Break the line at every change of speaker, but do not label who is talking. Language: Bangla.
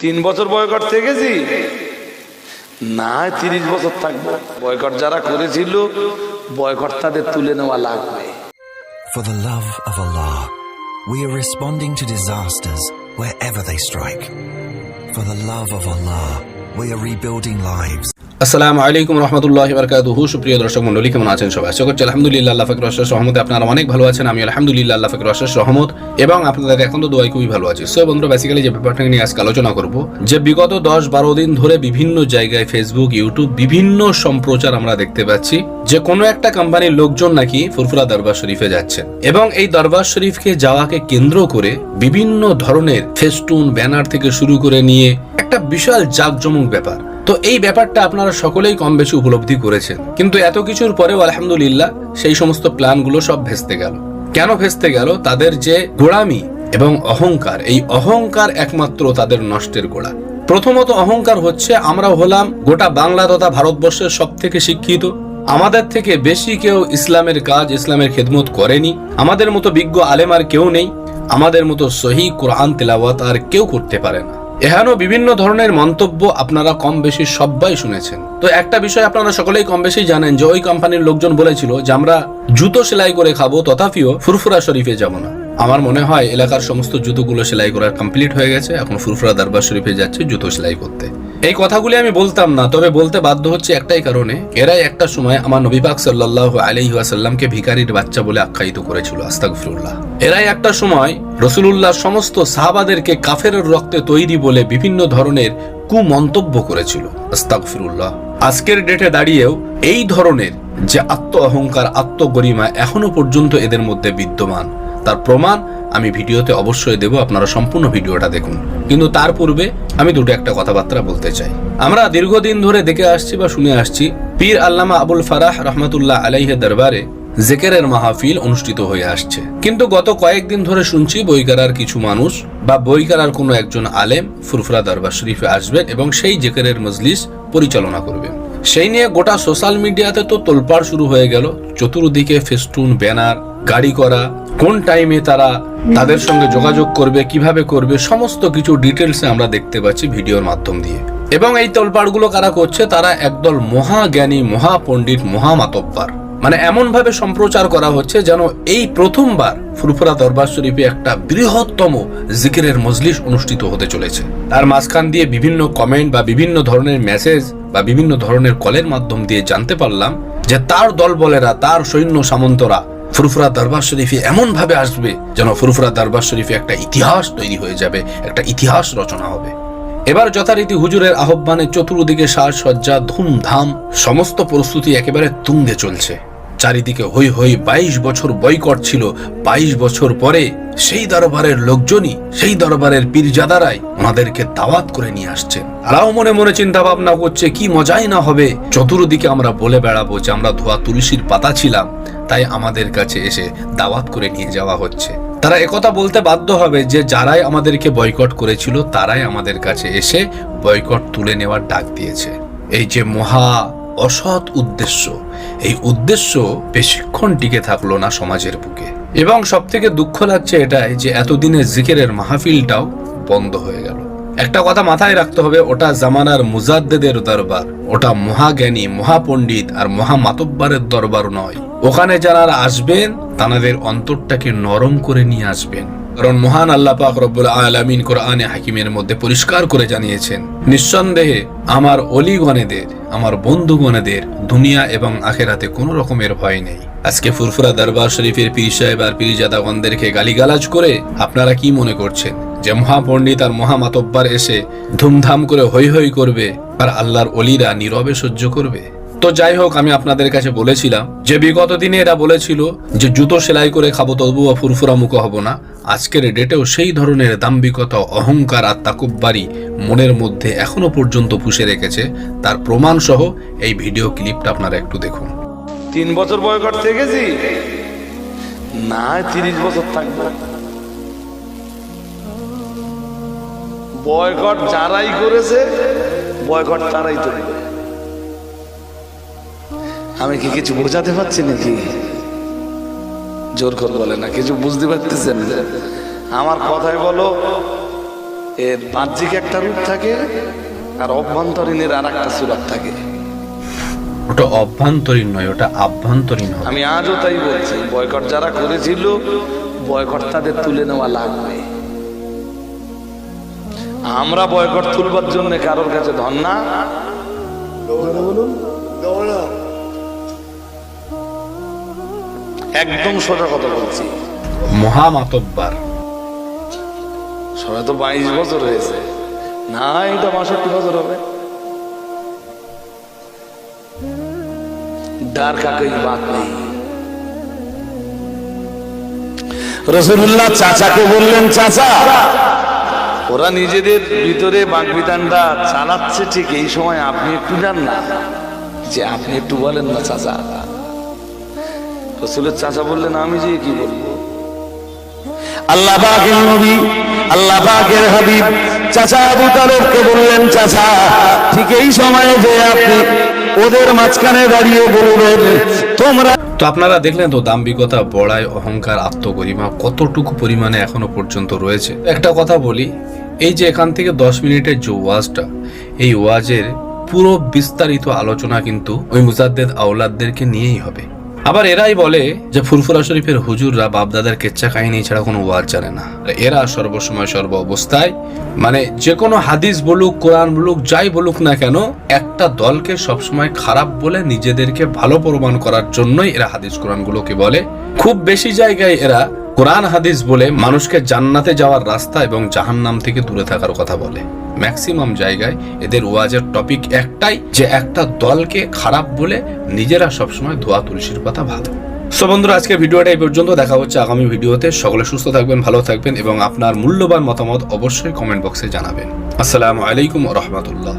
তিন বছর বয়কট থেকেছি না তিরিশ বছর থাকব বয়কট যারা করেছিল বয়কট তাদের তুলে নেওয়া লাগবে
For the love of Allah, we are responding to disasters wherever they strike. For the love of Allah, we are rebuilding lives.
আসসালামু আলাইকুম রহমতুল্লাহ বারকাতুহু। সুপ্রিয় দর্শক মন্ডলী কেমন আছেন সবাই? আশা করছি আলহামদুলিল্লাহ আল্লাহ ফকর অশেষ রহমতে আপনারা অনেক ভালো আছেন। আমি আলহামদুলিল্লাহ আল্লাহ ফকর অশেষ রহমত এবং আপনাদের এখন তো দোয়াই খুবই ভালো আছে। সো বন্ধুরা বেসিক্যালি যে ব্যাপারটা নিয়ে আজকে আলোচনা করব, যে বিগত দশ বারো দিন ধরে বিভিন্ন জায়গায় ফেসবুক ইউটিউব বিভিন্ন সম্প্রচার আমরা দেখতে পাচ্ছি, যে কোনো একটা কোম্পানির লোকজন নাকি ফুরফুরা দরবার শরীফে যাচ্ছেন। এবং এই দরবার শরীফকে যাওয়াকে কেন্দ্র করে বিভিন্ন ধরনের ফেস্টুন, ব্যানার থেকে শুরু করে নিয়ে একটা বিশাল জাঁকজমক ব্যাপার। তো এই ব্যাপারটা আপনারা সকলেই কম বেশি উপলব্ধি করেছেন। কিন্তু এত কিছুর পরেও আলহামদুলিল্লাহ সেই সমস্ত প্ল্যানগুলো সব ভেস্তে গেল। কেন ভেস্তে গেল? তাদের যে গোড়ামি এবং অহংকার, এই অহংকার একমাত্র তাদের নষ্টের গোড়া। প্রথমত অহংকার হচ্ছে আমরা হলাম গোটা বাংলা তথা ভারতবর্ষের সব থেকে শিক্ষিত। আমাদের থেকে বেশি কেউ ইসলামের কাজ, ইসলামের খেদমত করেনি। আমাদের মতো বিজ্ঞ আলেম আর কেউ নেই। আমাদের মতো সহি কোরআন তেলাওয়াত আর কেউ করতে পারে না। এখানেও বিভিন্ন ধরনের মন্তব্য আপনারা কম বেশি সবাই শুনেছেন। তো একটা বিষয় আপনারা সকলেই কম বেশি জানেন যে ওই কোম্পানির লোকজন বলেছিল যে আমরা জুতো সেলাই করে খাব, তথাপিও ফুরফুরা শরীফে যাব না। আমার মনে হয় এলাকার সমস্ত জুতোগুলো সেলাই করা কমপ্লিট হয়ে গেছে, এখন ফুরফুরা দরবার শরীফে যাচ্ছে জুতো সেলাই করতে। এই কথাগুলি আমি বলতাম না, তবে বলতে বাধ্য হচ্ছে একটাই কারণে। এরাই একটা সময় আমার নবী পাক সাল্লাল্লাহু আলাইহি ওয়াসাল্লামকে ভিখারির বাচ্চা বলে আখ্যায়িত করেছিল, আস্তাগফিরুল্লাহ। এরাই একটা সময় রসুলুল্লাহ সমস্ত সাহাবাদেরকে কাফের রক্তে তৈরি বলে বিভিন্ন ধরনের কুমন্তব্য করেছিল, আস্তাগফিরুল্লাহ। আজকের ডেটে দাঁড়িয়েও এই ধরনের যে আত্ম অহংকার আত্মগরিমা এখনও পর্যন্ত এদের মধ্যে বিদ্যমান। তার প্রমাণ আমি ভিডিওতে অবশ্যই দেব, আপনারা সম্পূর্ণ ভিডিওটা দেখুন। কিন্তু তার পূর্বে আমি দুটো একটা কথাবার্তা বলতে চাই। আমরা দীর্ঘদিন ধরে দেখে আসছি বা শুনে আসছি, পীর আল্লামা আবুল ফারাহ রহমতুল্লাহ আলাইহে দরবারে জেকেরের মাহফিল অনুষ্ঠিত হয়ে আসছে। কিন্তু গত কয়েকদিন ধরে শুনছি বইকারার কিছু মানুষ বা বইকারার কোনো একজন আলেম ফুরফুরা দরবার শরীফে আসবেন এবং সেই জেকেরের মজলিস পরিচালনা করবেন। সেই নিয়ে গোটা সোশ্যাল মিডিয়াতে তো তোলপাড় শুরু হয়ে গেল, চতুর্দিকে ফেস্টুন, ব্যানার গাড়ি করা, কোন টাইমে তারা তাদের সঙ্গে যোগাযোগ করবে, কীভাবে করবে, সমস্ত কিছু ডিটেলসে আমরা দেখতে পাচ্ছি ভিডিওর মাধ্যম দিয়ে। এবং এই তোলপাড়গুলো কারা করছে, তারা একদল মহাজ্ঞানী, মহাপণ্ডিত, মহামাতব্বার। মানে এমন ভাবে সম্প্রচার করা হচ্ছে যেন এই প্রথমবার ফুরফুরা দরবার শরীফে একটা বৃহত্তম জিকিরের মজলিস অনুষ্ঠিত হতে চলেছে। তার মাঝখান দিয়ে বিভিন্ন কমেন্ট বা বিভিন্ন ধরনের মেসেজ বা বিভিন্ন ধরনের কলের মাধ্যম দিয়ে জানতে পারলাম যে তার দলবলেরা, তার সৈন্য সামন্তরা ফুরফুরা দরবার শরীফে এমন ভাবে আসবে যেন ফুরফুরা দরবার শরীফে একটা ইতিহাস তৈরি হয়ে যাবে, একটা ইতিহাস রচনা হবে। এবার যথারীতি হুজুরের আহ্বানে চতুর্দিকে সাজসজ্জা, ধুমধাম, সমস্ত প্রস্তুতি একেবারে তুঙ্গে চলছে। চারিদিকে হই হই বাইশ বছর বয়কট ছিল। বাইশ বছর পরে সেই দরবারের লোকজনই, সেই দরবারের পীরজাদারাই ওনাদেরকে দাওয়াত করে নিয়ে আসছেন তারাও মনে মনে চিন্তা ভাবনা করছে, কি মজাই না হবে? চতুর্দিকে আমরা বলে বেড়াবো যে আমরা ধোয়া তুলসীর পাতা ছিলাম, তাই আমাদের কাছে এসে দাওয়াত করে নিয়ে যাওয়া হচ্ছে। তারা একথা বলতে বাধ্য হবে যে যারাই আমাদেরকে বয়কট করেছিল, তারাই আমাদের কাছে এসে বয়কট তুলে নেওয়ার ডাক দিয়েছে। এই যে মহা অসৎ উদ্দেশ্য। এই উদ্দেশ্য বেশিক্ষণ টিকে থাকল না সমাজের বুকে। এবং সব থেকে দুঃখ লাগছে এটাই যে এতদিনের জিকেরের মাহফিলটাও বন্ধ হয়ে গেল। একটা কথা মাথায় রাখতে হবে, ওটা জামানার মুজাদ্দেদের দরবার, ওটা মহাজ্ঞানী, মহাপণ্ডিত আর মহামাতব্বারের দরবার নয়। ওখানে যারা আসবেন, তাদের অন্তরটাকে নরম করে নিয়ে আসবেন। কারণ মহান আল্লাহ পাক রব্বুল আলামিন কোরআনে হাকিমের মধ্যে পরিষ্কার করে জানিয়েছেন, নিঃসন্দেহে আমার অলিগণেদের, আমার বন্ধুগণেদের দুনিয়া এবং আখেরাতে কোনো রকমের ভয় নেই। আজকে ফুরফুরা দরবার শরীফের পীর সাহেব আর পীরজাদাগণদেরকে গালিগালাজ করে আপনারা কি মনে করছেন যে মহাপণ্ডিত আর মহামাতব্বার এসে ধুমধাম করে হৈ হৈ করবে আর আল্লাহর অলিরা নীরবে সহ্য করবে? তো যাই হোক, আমি আপনাদের কাছে বলেছিলাম যে বিগত দিনে এরা বলেছিল যে জুতো সেলাই করে খাব, তবুও ফুরফুরা মুখ হব না। আজকের ডেটেও সেই ধরনের দাম্ভিকতা, অহংকার আর তাকুব্বারি মনের মধ্যে এখনও পর্যন্ত পুষে রেখেছে। তার প্রমাণ সহ এই ভিডিও ক্লিপটা আপনারা একটু দেখুন।
তিন বছর বয়কট থেকেছি? না, তিরিশ বছর থাকব বয়কট যারাই করেছে, বয়কট তারাই তো আমি কি কিছু বোঝাতে পারছি নাকি? জোর করে বলে না কিছু বুঝতে পারতেছেন? আমার কথায় বলো এর বাহ্যিক একটা রূপ থাকে আর অভ্যন্তরীণের আর একটা সুরাত থাকে।
ওটা অভ্যন্তরীণ নয় ওটা আভ্যন্তরীণ
আমি আজও তাই বলছি বয়কট যারা করেছিল বয়কট তাদের তুলে নেওয়া লাগবে। আমরা বয়কট তুলবার জন্য কারোর কাছে ধন না? একদম সোজা কথা বলছি।
মহামাতব্বার।
সবাই তো বাইশ বছর হয়েছে। না এটা বাষট্টি বছর হবে। ডার কাকেই বাদ নেই। রসুল্লাহ চাচাকে বললেন চাচা ওরা নিজেদের ভিতরে বাগবিধানটা চালাচ্ছে ঠিক এই সময় আপনি একটু যান না যে আপনি একটু বলেন না চাচা। রসুলের চাচা বললেন আমি যে কি বলব? আল্লাহ পাকের নবী আল্লাহ পাকের হাবিব চাচা আবু তালেবকে বললেন চাচা ঠিক এই সময়ে যে আপনি ওদের মাঝখানে দাঁড়িয়ে বলবেন তোমরা
তো আপনারা দেখলেন তো দাম্ভিকতা বড়াই অহংকার আত্মগরিমা কতটুকু পরিমাণে এখনও পর্যন্ত রয়েছে? একটা কথা বলি এই যে এখান থেকে দশ মিনিটের যে ওয়াজটা এই ওয়াজের পুরো বিস্তারিত আলোচনা কিন্তু ওই মুজাদ্দেদ আওলাদদেরকে নিয়েই হবে। আবার এরাই বলে যে ফুরফুরা শরীফের হুজুররা বাপদাদার কেচ্ছা কাহিনী ছাড়া কোনো ওয়াজ জানে না। এরা সর্বসময় সর্ব অবস্থায় মানে যে কোনো হাদিস বলুক, কোরআন বলুক, যাই বলুক না কেন, একটা দলকে সবসময় খারাপ বলে নিজেদেরকে ভালো প্রমাণ করার জন্যই এরা হাদিস কোরআনগুলোকে বলে। খুব বেশি জায়গায় এরা কোরআন হাদিস বলে মানুষকে জান্নাতে যাওয়ার রাস্তা এবং জাহান্নাম থেকে দূরে থাকার কথা বলে। ম্যাক্সিমাম জায়গায় এদের ওয়াজের টপিক একটাই যে একটা দলকে খারাপ বলে নিজেরা সবসময় ধোয়া তুলসীর কথা ভালো সো বন্ধুরা, আজকে ভিডিওটা এই পর্যন্ত। দেখা হচ্ছে আগামী ভিডিওতে। সকলে সুস্থ থাকবেন, ভালো থাকবেন এবং আপনার মূল্যবান মতামত অবশ্যই কমেন্ট বক্সে জানাবেন। আসসালামু আলাইকুম রহমতুল্লাহ।